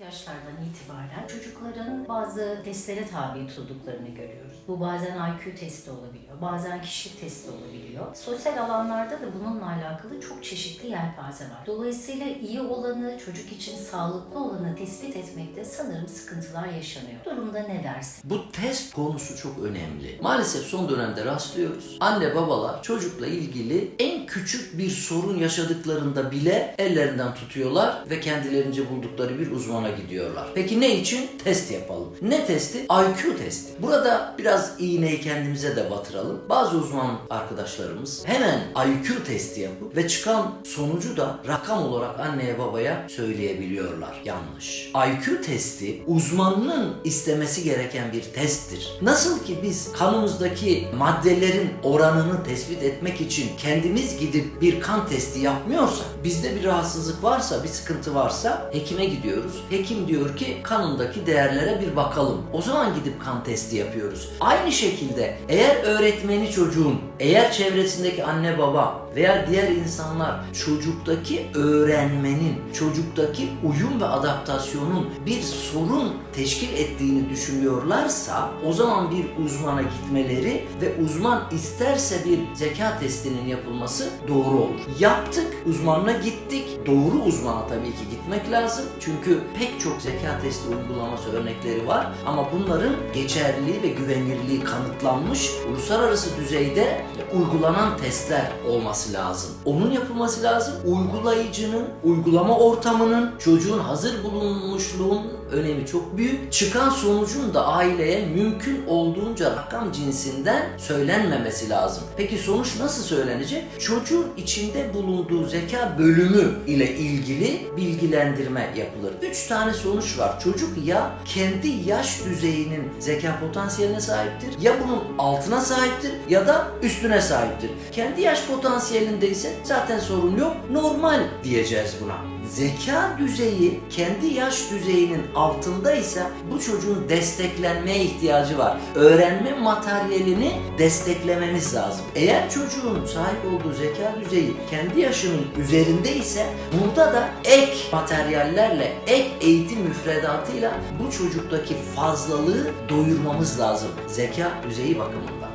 yaşlardan itibaren çocukların bazı testlere tabi tutulduklarını görüyoruz. Bu bazen IQ testi olabiliyor, bazen kişilik testi olabiliyor. Sosyal alanlarda da bununla alakalı çok çeşitli yelpaze var. Dolayısıyla iyi olanı, çocuk için sağlıklı olanı tespit etmekte sanırım sıkıntılar yaşanıyor. Durumda ne dersin? Bu test konusu çok önemli. Maalesef son dönemde rastlıyoruz. Anne babalar çocukla ilgili en küçük bir sorun yaşadıklarında bile ellerinden tutuyorlar ve kendilerince buldukları bir uzmana gidiyorlar. Peki ne için? Test yapalım. Ne testi? IQ testi. Burada biraz iğneyi kendimize de batıralım. Bazı uzman arkadaşlarımız hemen IQ testi yapıp ve çıkan sonucu da rakam olarak anneye babaya söyleyebiliyorlar. Yanlış. IQ testi uzmanının istemesi gereken bir testtir. Nasıl ki biz kanımızdaki maddelerin oranını tespit etmek için kendimiz gidip bir kan testi yapmıyorsak, bizde bir rahatsızlık varsa, bir sıkıntı varsa hekime gidiyoruz. Hekim diyor ki kanındaki değerlere bir bakalım. O zaman gidip kan testi yapıyoruz. Aynı şekilde eğer öğretmeni çocuğun, eğer çevresindeki anne baba veya diğer insanlar çocuktaki öğrenmenin, çocuktaki uyum ve adaptasyonun bir sorun teşkil ettiğini düşünüyorlarsa o zaman bir uzmana gitmeleri ve uzman isterse bir zeka testinin yapılması doğru olur. Yaptık, uzmanına gittik. Doğru uzmana tabii ki gitmek lazım. Çünkü pek çok zeka testi uygulaması örnekleri var ama bunların geçerliliği ve güvenilirliği kanıtlanmış uluslararası düzeyde uygulanan testler olması lazım. Onun yapılması lazım. Uygulayıcının, uygulama ortamının, çocuğun hazır bulunmuşluğun önemi çok büyük. Çıkan sonucun da aileye mümkün olduğunca rakam cinsinden söylenmemesi lazım. Peki sonuç nasıl söylenecek? Çocuğun içinde bulunduğu zeka bölümü ile ilgili bilgilendirme yapılır. Üç tane sonuç var. Çocuk ya kendi yaş düzeyinin zeka potansiyeline sahiptir, ya bunun altına sahiptir ya da üstüne sahiptir. Kendi yaş potansiyelinde ise zaten sorun yok, normal diyeceğiz buna. Zeka düzeyi kendi yaş düzeyinin altında ise bu çocuğun desteklenmeye ihtiyacı var. Öğrenme materyalini desteklememiz lazım. Eğer çocuğun sahip olduğu zeka düzeyi kendi yaşının üzerinde ise burada da ek materyallerle, ek eğitim müfredatıyla bu çocuktaki fazlalığı doyurmamız lazım. Zeka düzeyi bakımından.